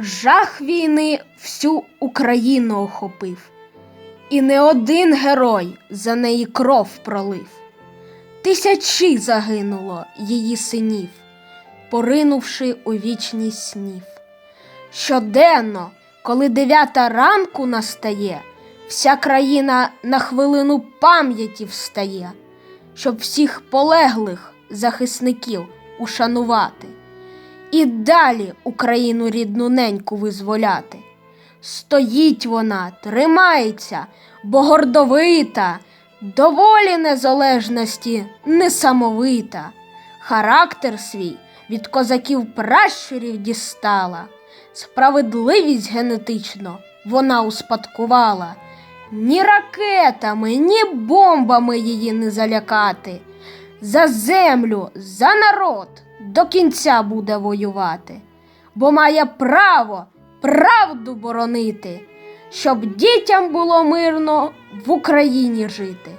Жах війни всю Україну охопив, і не один герой за неї кров пролив. Тисячі загинуло її синів, поринувши у вічність снів. Щоденно, коли дев'ята ранку настає, вся країна на хвилину пам'яті встає, щоб всіх полеглих захисників ушанувати і далі Україну рідну неньку визволяти. Стоїть вона, тримається, бо гордовита, доволі незалежності несамовита. Характер свій від козаків пращурів дістала, справедливість генетично вона успадкувала. Ні ракетами, ні бомбами її не залякати. За землю, за народ до кінця буде воювати, бо має право правду боронити, щоб дітям було мирно в Україні жити.